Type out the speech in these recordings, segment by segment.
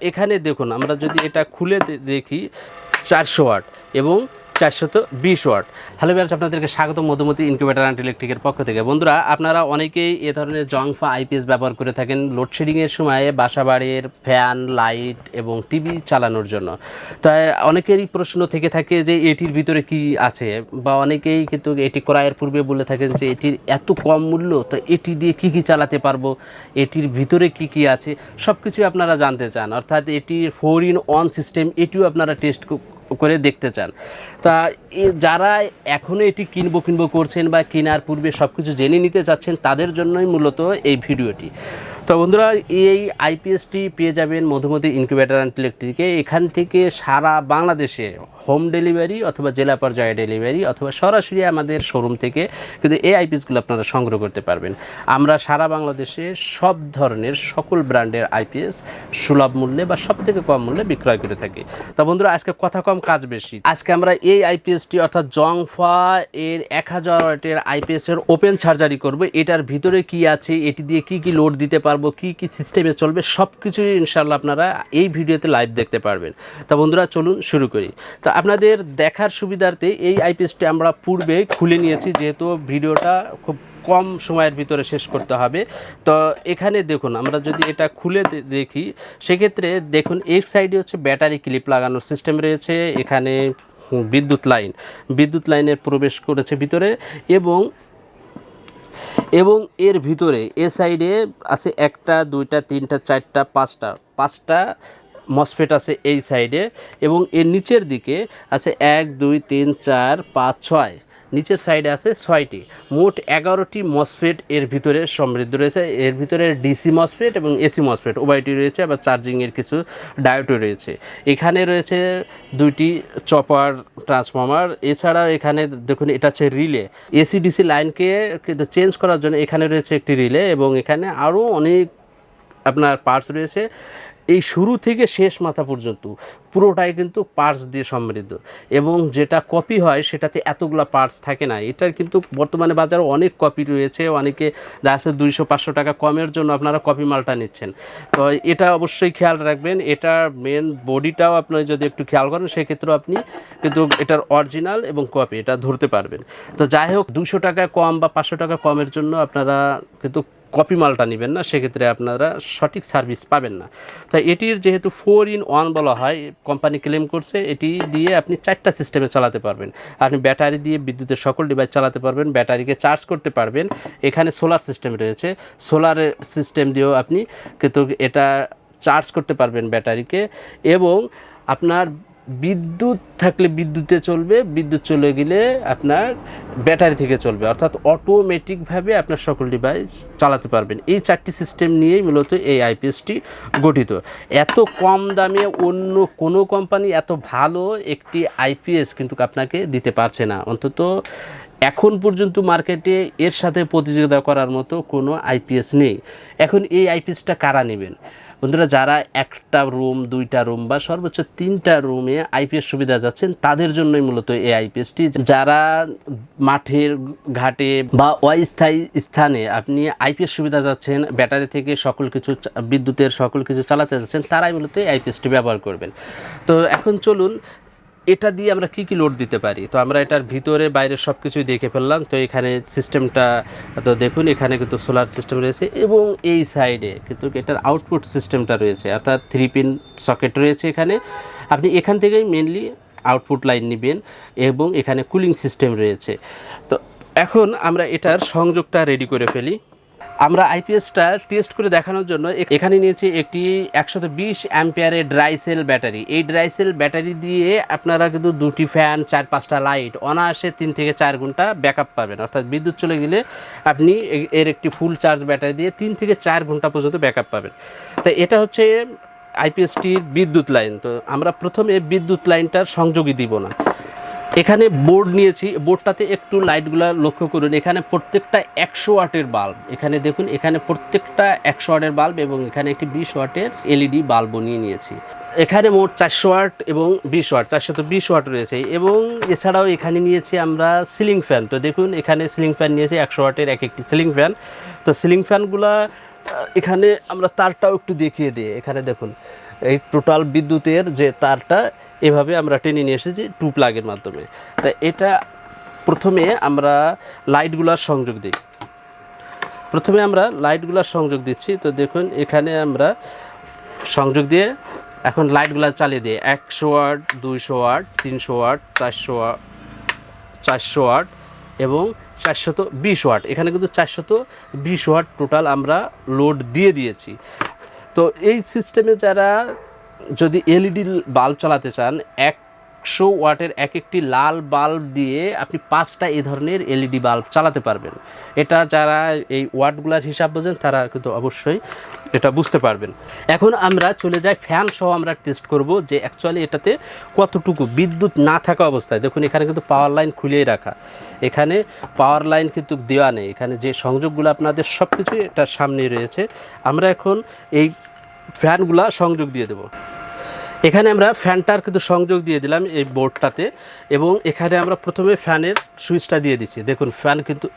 এখানে দেখুন আমরা যদি এটা খুলে দেখি চারশো ওয়াট এবং চারশত বিশ ওয়াট। হ্যালো বিয়ার্স আপনাদেরকে স্বাগত মধুমতি ইনকিউবেটার অ্যান্ড ইলেকট্রিকের পক্ষ থেকে। বন্ধুরা, আপনারা অনেকেই এ ধরনের জংফা আইপিএস ব্যবহার করে থাকেন লোডশেডিংয়ের সময় বাসা বাড়ির ফ্যান লাইট এবং টিভি চালানোর জন্য। তাই অনেকেরই প্রশ্ন থেকে থাকে যে এটির ভিতরে কি আছে, বা অনেকেই কিন্তু এটি ক্রয়ের পূর্বে বলে থাকেন যে এটির এত কম মূল্য, তো এটি দিয়ে কি কি চালাতে পারব, এটির ভিতরে কি কি আছে সব কিছুই আপনারা জানতে চান। অর্থাৎ এটির ফোর ইন ওয়ান সিস্টেম এটিও আপনারা টেস্ট করে দেখতে চান। তা যারা এখনও এটি কিনবো কিনবো করছেন বা কেনার পূর্বে সব কিছু জেনে নিতে চাচ্ছেন, তাদের জন্যই মূলত এই ভিডিওটি। তো বন্ধুরা, এই আইপিএসটি পেয়ে যাবেন মধুমতি ইনকিউবেটার অ্যান্ড ইলেকট্রিকে। এখান থেকে সারা বাংলাদেশে হোম ডেলিভারি অথবা জেলা পর্যায়ে ডেলিভারি অথবা সরাসরি আমাদের শোরুম থেকে কিন্তু এই আইপিএসগুলো আপনারা সংগ্রহ করতে পারবেন। আমরা সারা বাংলাদেশে সব ধরনের সকল ব্র্যান্ডের আইপিএস সুলভ মূল্যে বা সব থেকে কম মূল্যে বিক্রয় করে থাকি। তো বন্ধুরা, আজকে কথা কম, কাজ বেশি। আজকে আমরা এই আইপিএসটি অর্থাৎ জংফা এর এক হাজার ওয়াটের আইপিএস এর ওপেন সার্জারি করব। এটার ভিতরে কি আছে, এটি দিয়ে কি কি লোড দিতে পারব, কি কি সিস্টেমে চলবে সব কিছুই ইনশাল্লাহ আপনারা এই ভিডিওতে লাইভ দেখতে পারবেন। তা বন্ধুরা, চলুন শুরু করি। তো আপনাদের দেখার সুবিধার্থে এই আইপিএসটি আমরা পূর্বে খুলে নিয়েছি, যেহেতু ভিডিওটা খুব কম সময়ের ভিতরে শেষ করতে হবে। তো এখানে দেখুন, আমরা যদি এটা খুলে দেখি, সেক্ষেত্রে দেখুন, এক সাইডে হচ্ছে ব্যাটারি ক্লিপ লাগানোর সিস্টেম রয়েছে, এখানে বিদ্যুৎ লাইন। বিদ্যুৎ লাইনের প্রবেশ করেছে ভিতরে এবং এবং এর ভিতরে, এ সাইডে আছে একটা, দুইটা, তিনটা, চারটা, পাঁচটা। পাঁচটা মসফেট আছে এই সাইডে এবং এর নিচের দিকে আছে এক, দুই, তিন, চার, পাঁচ, ছয়। নিচের সাইডে আছে ছয়টি। মোট এগারোটি মসফেট এর ভিতরে সমৃদ্ধ রয়েছে। এর ভিতরে ডিসি মসফেট এবং এসি মসফেট উভয়টি রয়েছে, আবার চার্জিংয়ের কিছু ডায়োটও রয়েছে। এখানে রয়েছে দুইটি চপার ট্রান্সফর্মার। এছাড়াও এখানে দেখুন, এটা হচ্ছে রিলে। এসি, ডিসি লাইনকে কিন্তু চেঞ্জ করার জন্য এখানে রয়েছে একটি রিলে এবং এখানে আরও অনেক আপনার পার্টস রয়েছে। এই শুরু থেকে শেষ মাথা পর্যন্ত পুরোটাই কিন্তু পার্টস দিয়ে সমৃদ্ধ। এবং যেটা কপি হয়, সেটাতে এতগুলো পার্টস থাকে না। এটার কিন্তু বর্তমানে বাজারে অনেক কপি রয়েছে। অনেকে যাচ্ছে দুইশো পাঁচশো টাকা কমের জন্য আপনারা কপি মালটা নিচ্ছেন। তো এটা অবশ্যই খেয়াল রাখবেন। এটার মেন বডিটাও আপনি যদি একটু খেয়াল করেন, সেক্ষেত্রেও আপনি কিন্তু এটার অরিজিনাল এবং কপি এটা ধরতে পারবেন। তো যাই হোক দুশো টাকা কম বা পাঁচশো টাকা কমের জন্য আপনারা কিন্তু কপি মালটা নেবেন না, সেক্ষেত্রে আপনারা সঠিক সার্ভিস পাবেন না। তাই এটির যেহেতু ফোর ইন ওয়ান বলা হয় কোম্পানি ক্লেম করছে, এটি দিয়ে আপনি চারটা সিস্টেমে চালাতে পারবেন। আপনি ব্যাটারি দিয়ে বিদ্যুতের সকল ডিভাইস চালাতে পারবেন ব্যাটারিকে চার্জ করতে পারবেন। এখানে সোলার সিস্টেম রয়েছে। সোলার সিস্টেম দিয়েও আপনি কিন্তু এটা চার্জ করতে পারবেন ব্যাটারিকে এবং আপনার বিদ্যুৎ থাকলে বিদ্যুতে চলবে, বিদ্যুৎ চলে গেলে আপনার ব্যাটারি থেকে চলবে। অর্থাৎ অটোমেটিকভাবে আপনার সকল ডিভাইস চালাতে পারবেন। এই চারটি সিস্টেম নিয়েই মূলত এই আইপিএসটি গঠিত। এত কম দামে অন্য কোনো কোম্পানি এত ভালো একটি আইপিএস কিন্তু আপনাকে দিতে পারছে না। অন্তত এখন পর্যন্ত মার্কেটে এর সাথে প্রতিযোগিতা করার মতো কোনো আইপিএস নেই। এখন এই আইপিএসটা কারা নেবেন? বন্ধুরা, যারা একটা রুম, দুইটা রুম বা সর্বোচ্চ তিনটা রুমে আইপিএস সুবিধা যাচ্ছেন, তাদের জন্যই মূলত এই আইপিএসটি যারা মাঠের ঘাটে বা অস্থায়ী স্থানে আপনি আইপিএস সুবিধা যাচ্ছেন, ব্যাটারি থেকে সকল কিছু বিদ্যুতের সকল কিছু চালাতে যাচ্ছেন, তারাই মূলত এই আইপিএসটি ব্যবহার করবেন। তো এখন চলুন এটা দিয়ে আমরা কি কি লোড দিতে পারি? তো আমরা এটার ভিতরে, বাইরে সব কিছুই দেখে ফেললাম। তো এখানে সিস্টেমটা তো দেখুন, এখানে কিন্তু সোলার সিস্টেম রয়েছে এবং এই সাইডে কিন্তু এটার আউটপুট সিস্টেমটা রয়েছে। অর্থাৎ থ্রি পিন সকেট রয়েছে এখানে। আপনি এখান থেকেই মেনলি আউটপুট লাইন নেবেন এবং এখানে কুলিং সিস্টেম রয়েছে। তো এখন আমরা এটার সংযোগটা রেডি করে ফেলি। আমরা আইপিএসটা টেস্ট করে দেখানোর জন্য এখানে নিয়েছি একটি একশত বিশ অ্যাম্পিয়ারের ড্রাই সেল ব্যাটারি। এই ড্রাই সেল ব্যাটারি দিয়ে আপনারা কিন্তু দুটি ফ্যান, চার, পাঁচটা লাইট অনায়াসে তিন থেকে চার ঘণ্টা ব্যাকআপ পাবেন। অর্থাৎ বিদ্যুৎ চলে গেলে আপনি এর একটি ফুল চার্জ ব্যাটারি দিয়ে তিন থেকে চার ঘণ্টা পর্যন্ত ব্যাকআপ পাবেন। তো এটা হচ্ছে আইপিএসটির বিদ্যুৎ লাইন। তো আমরা প্রথমে বিদ্যুৎ লাইনটার সংযোগই দিব না। এখানে বোর্ড নিয়েছি। বোর্ডটাতে একটু লাইটগুলো লক্ষ্য করুন। এখানে প্রত্যেকটা একশো ওয়াটের বাল্ব এখানে দেখুন, এখানে প্রত্যেকটা একশো ওয়াটের বাল্ব এবং এখানে একটি বিশ ওয়াটের এলইডি বাল্ব নিয়ে নিয়েছি। এখানে মোট চারশো ওয়াট এবং বিশ ওয়াট, চারশো তো বিশ ওয়াট রয়েছে। এবং এছাড়াও এখানে নিয়েছি আমরা সিলিং ফ্যান তো দেখুন, এখানে সিলিং ফ্যান নিয়েছি, একশো ওয়াটের এক একটি সিলিং ফ্যান তো সিলিং ফ্যানগুলা এখানে আমরা তারটাও একটু দেখিয়ে দিই। এখানে দেখুন, এই টোটাল বিদ্যুতের যে তারটা এভাবে আমরা টেনে নিয়ে এসেছি টু প্লাগের মাধ্যমে। তা এটা প্রথমে আমরা লাইটগুলার সংযোগ দিই। প্রথমে আমরা লাইটগুলার সংযোগ দিচ্ছি। তো দেখুন, এখানে আমরা সংযোগ দিয়ে এখন লাইটগুলো চালিয়ে দিই। একশো ওয়াট, দুইশো ওয়াট, তিনশো ওয়াট, চারশো ওয়াট চারশো ওয়াট এবং চারশত বিশ ওয়াট। এখানে কিন্তু চারশত বিশ ওয়াট টোটাল আমরা লোড দিয়ে দিয়েছি। তো এই সিস্টেমে যারা যদি এলইডি বাল্ব চালাতে চান, একশো ওয়াটের এক একটি লাল বাল্ব দিয়ে আপনি পাঁচটা এ ধরনের এলইডি বাল্ব চালাতে পারবেন। এটা যারা এই ওয়াটগুলার হিসাব বোঝেন, তারা কিন্তু অবশ্যই এটা বুঝতে পারবেন। এখন আমরা চলে যাই ফ্যান সহ আমরা টেস্ট করব যে অ্যাকচুয়ালি এটাতে কতটুকু বিদ্যুৎ না থাকা অবস্থায়, দেখুন এখানে কিন্তু পাওয়ার লাইন খুলেই রাখা। এখানে পাওয়ার লাইন কিন্তু দেওয়া নেই, এখানে যে সংযোগগুলো আপনাদের সব কিছুই এটার সামনেই রয়েছে। আমরা এখন এই ফ্যানগুলা সংযোগ দিয়ে দেব। এখানে আমরা ফ্যানটার কিন্তু সংযোগ দিয়ে দিলাম এই বোর্ডটাতে এবং এখানে আমরা প্রথমে ফ্যানের সুইচটা দিয়ে দিচ্ছি। দেখুন, ফ্যান কিন্তু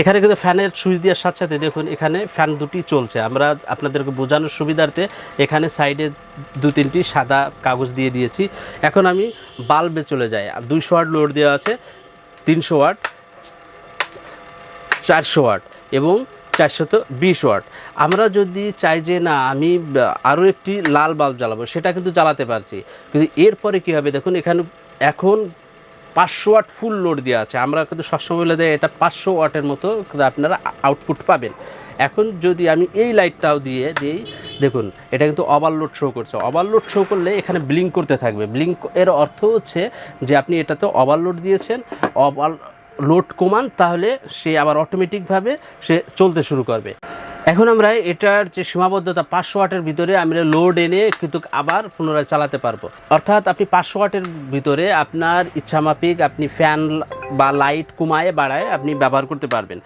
এখানে কিন্তু ফ্যানের সুইচ দেওয়ার সাথে সাথে দেখুন, এখানে ফ্যান দুটি চলছে। আমরা আপনাদেরকে বোঝানোর সুবিধার্থে এখানে সাইডে দু তিনটি সাদা কাগজ দিয়ে দিয়েছি। এখন আমি বাল্বে চলে যাই। দুইশো ওয়াট লোড দেওয়া আছে, তিনশো ওয়াট, চারশো ওয়াট এবং চারশত বিশ ওয়াট। আমরা যদি চাই যে, না, আমি আরও একটি লাল বাল্ব জ্বালাবো, সেটা কিন্তু জ্বালাতে পারছি। কিন্তু এরপরে কী হবে? দেখুন, এখানে, এখন পাঁচশো ওয়াট ফুল লোড দেওয়া আছে। আমরা কিন্তু সবসময় বলে দেয় এটা পাঁচশো ওয়াটের মতো আপনারা আউটপুট পাবেন। এখন যদি আমি এই লাইটটাও দিয়ে দিই, দেখুন, এটা কিন্তু ওভারলোড শো করছে। ওভারলোড শো করলে এখানে ব্লিঙ্ক করতে থাকবে। ব্লিঙ্ক, এর অর্থ হচ্ছে যে, আপনি এটাতে ওভারলোড দিয়েছেন লোড কমান, তাহলে সে আবার অটোমেটিকভাবে সে চলতে শুরু করবে। এখন আমরা এটার যে সীমাবদ্ধতা পাঁচশো ওয়াটের ভিতরে আমরা লোড এনে কিন্তু আবার পুনরায় চালাতে পারব। অর্থাৎ আপনি পাঁচশো ওয়াটের ভিতরে আপনার ইচ্ছামাফিক আপনি ফ্যান বা লাইট কমায়, বাড়ায় আপনি ব্যবহার করতে পারবেন।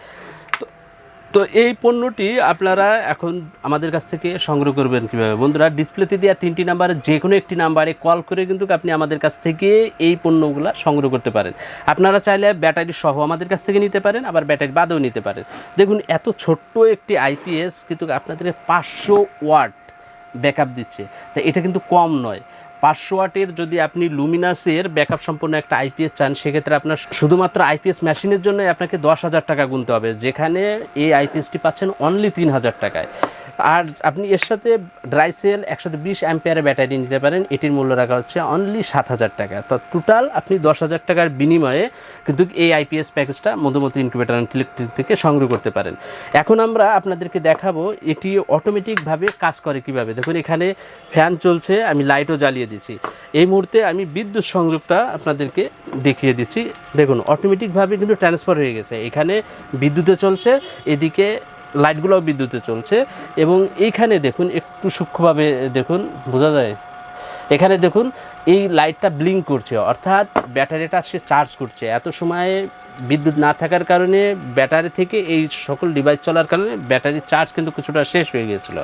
তো- এই পণ্যটি আপনারা এখন আমাদের কাছ থেকে সংগ্রহ করবেন কীভাবে? বন্ধুরা, ডিসপ্লেতে দেওয়া তিনটি নাম্বারে যে কোনো একটি নাম্বারে কল করে কিন্তু আপনি আমাদের কাছ থেকে এই পণ্যগুলো সংগ্রহ করতে পারেন। আপনারা চাইলে ব্যাটারি সহ আমাদের কাছ থেকে নিতে পারেন, আবার ব্যাটারি বাদেও নিতে পারেন। দেখুন, এত ছোট্ট একটি আইপিএস কিন্তু আপনাদের পাঁচশো ওয়াট ব্যাকআপ দিচ্ছে। তা এটা কিন্তু কম নয়। পাঁচশো ওয়াটের যদি আপনি লুমিনাসের ব্যাকআপ সম্পন্ন একটা আইপিএস চান, সেক্ষেত্রে আপনার শুধুমাত্র আইপিএস মেশিনের জন্য আপনাকে দশ হাজার টাকা গুনতে হবে, যেখানে এই আইপিএসটি পাচ্ছেন অনলি তিন হাজার টাকায়। আর আপনি এর সাথে ড্রাই সেল একসাথে বিশ অ্যাম্পিয়ারের ব্যাটারি নিতে পারেন। এটির মূল্য রাখা হচ্ছে অনলি সাত হাজার টাকা। তো টোটাল আপনি দশ হাজার টাকার বিনিময়ে কিন্তু এই আইপিএস প্যাকেজটা মধুমতি ইনকিউবেটার ইলেকট্রিক থেকে সংগ্রহ করতে পারেন। এখন আমরা আপনাদেরকে দেখাবো এটি অটোমেটিকভাবে কাজ করে কীভাবে। দেখুন, এখানে ফ্যান চলছে, আমি লাইটও জ্বালিয়ে দিচ্ছি। এই মুহূর্তে আমি বিদ্যুৎ সংযোগটা আপনাদেরকে দেখিয়ে দিচ্ছি। দেখুন অটোমেটিকভাবে কিন্তু ট্রান্সফার হয়ে গেছে। এখানে বিদ্যুতে চলছে, এদিকে লাইটগুলোও বিদ্যুতে চলছে এবং এইখানে দেখুন, একটু সূক্ষ্মভাবে দেখুন, বোঝা যায়? এখানে দেখুন, এই লাইটটা ব্লিঙ্ক করছে, অর্থাৎ ব্যাটারিটা সে চার্জ করছে। এত সময়ে বিদ্যুৎ না থাকার কারণে ব্যাটারি থেকে এই সকল ডিভাইস চলার কারণে ব্যাটারির চার্জ কিন্তু কিছুটা শেষ হয়ে গিয়েছিল।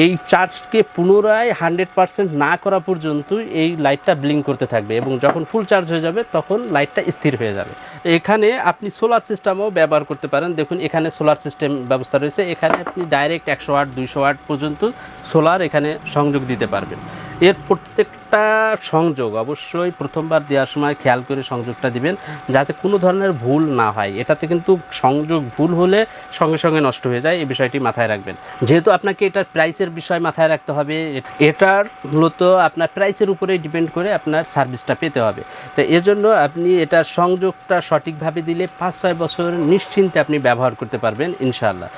এই চার্জকে পুনরায় হান্ড্রেড পারসেন্ট না করা পর্যন্ত এই লাইটটা ব্লিং করতে থাকবে এবং যখন ফুল চার্জ হয়ে যাবে তখন লাইটটা স্থির হয়ে যাবে। এখানে আপনি সোলার সিস্টেমও ব্যবহার করতে পারেন। দেখুন, এখানে সোলার সিস্টেম ব্যবস্থা রয়েছে। এখানে আপনি ডাইরেক্ট একশো আট দুইশো আট পর্যন্ত সোলার এখানে সংযোগ দিতে পারবেন। এর প্রত্যেকটা সংযোগ অবশ্যই প্রথমবার দেওয়ার সময় খেয়াল করে সংযোগটা দিবেন, যাতে কোনো ধরনের ভুল না হয়। এটাতে কিন্তু সংযোগ ভুল হলে সঙ্গে সঙ্গে নষ্ট হয়ে যায়, এই বিষয়টি মাথায় রাখবেন। যেহেতু আপনাকে এটার প্রাইসের বিষয় মাথায় রাখতে হবে, এটার মূলত আপনার প্রাইসের উপরে ডিপেন্ড করে আপনার সার্ভিসটা পেতে হবে। তো এজন্য আপনি এটার সংযোগটা সঠিকভাবে দিলে পাঁচ ছয় বছর নিশ্চিন্তে আপনি ব্যবহার করতে পারবেন, ইনশাআল্লাহ।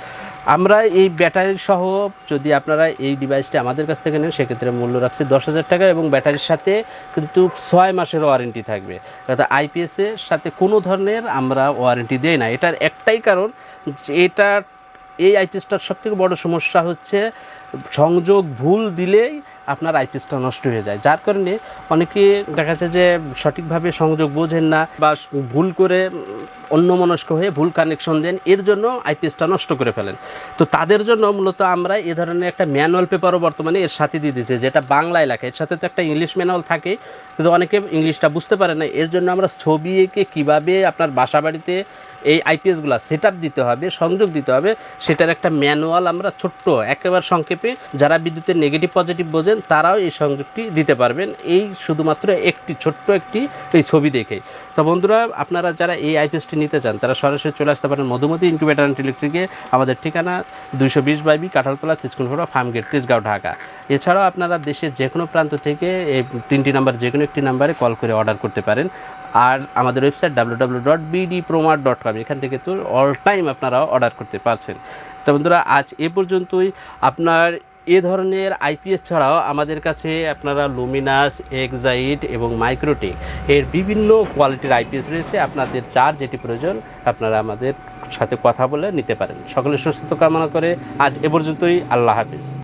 আমরা এই ব্যাটারি সহ যদি আপনারা এই ডিভাইসটি আমাদের কাছ থেকে নেন, সেক্ষেত্রে মূল্য রাখছি দশ হাজার টাকা এবং ব্যাটারির সাথে কিন্তু ছয় মাসের ওয়ারেন্টি থাকবে। অর্থাৎ আইপিএসের সাথে কোনো ধরনের আমরা ওয়ারেন্টি দেই না। এটার একটাই কারণ যে এটার এই আইপিএসটার সবথেকে বড় সমস্যা হচ্ছে সংযোগ ভুল দিলেই আপনার আইপিএসটা নষ্ট হয়ে যায়। যার কারণে অনেকে দেখা যাচ্ছে যে সঠিকভাবে সংযোগ বোঝেন না বা ভুল করে অন্যমনস্ক হয়ে ভুল কানেকশন দেন, এর জন্য আইপিএসটা নষ্ট করে ফেলেন। তো তাদের জন্য মূলত আমরা এ ধরনের একটা ম্যানুয়াল পেপারও বর্তমানে এর সাথে দিয়ে দিচ্ছে যেটা বাংলা লেখা এর সাথে তো একটা ইংলিশ ম্যানুয়াল থাকে কিন্তু অনেকে ইংলিশটা বুঝতে পারে না। এর জন্য আমরা ছবি এঁকে কীভাবে আপনার বাসা বাড়িতে এই আইপিএসগুলো সেট আপ দিতে হবে, সংযোগ দিতে হবে। সেটার একটা ম্যানুয়াল আমরা ছোট্ট, একেবারে সংক্ষেপে, যারা বিদ্যুতের নেগেটিভ পজিটিভ বোঝেন, তারাও এই সংযোগটি দিতে পারবেন। এই শুধুমাত্র একটি ছোট্ট একটি এই ছবি দেখে। তো বন্ধুরা, আপনারা যারা এই আইপিএসটি নিতে চান, তারা সরাসরি চলে আসতে পারেন মধুমতি ইনকিউবেটার অ্যান্ড ইলেকট্রিকে আমাদের ঠিকানা দুইশো বিশ বাইবি কাঁঠালতলা তিসকুনফোড়া ফার্মগেট তেজগাঁও, ঢাকা। এছাড়াও আপনারা দেশের যে কোনো প্রান্ত থেকে এই তিনটি নাম্বার যে কোনো একটি নাম্বারে কল করে অর্ডার করতে পারেন। আর আমাদের website W W dot BD promar dot com এখান থেকে তো অল টাইম আপনারা অর্ডার করতে পারছেন। তো বন্ধুরা, আজ এ পর্যন্তই। আপনার এ ধরনের আইপিএস ছাড়াও আমাদের কাছে আপনারা লুমিনাস এক্সাইট এবং মাইক্রোটেক এর বিভিন্ন কোয়ালিটির আইপিএস রয়েছে। আপনাদের যার যেটি প্রয়োজন, আপনারা আমাদের সাথে কথা বলে নিতে পারেন। সকলে সুস্থতা কামনা করে আজ এ পর্যন্তই। আল্লাহ হাফিজ।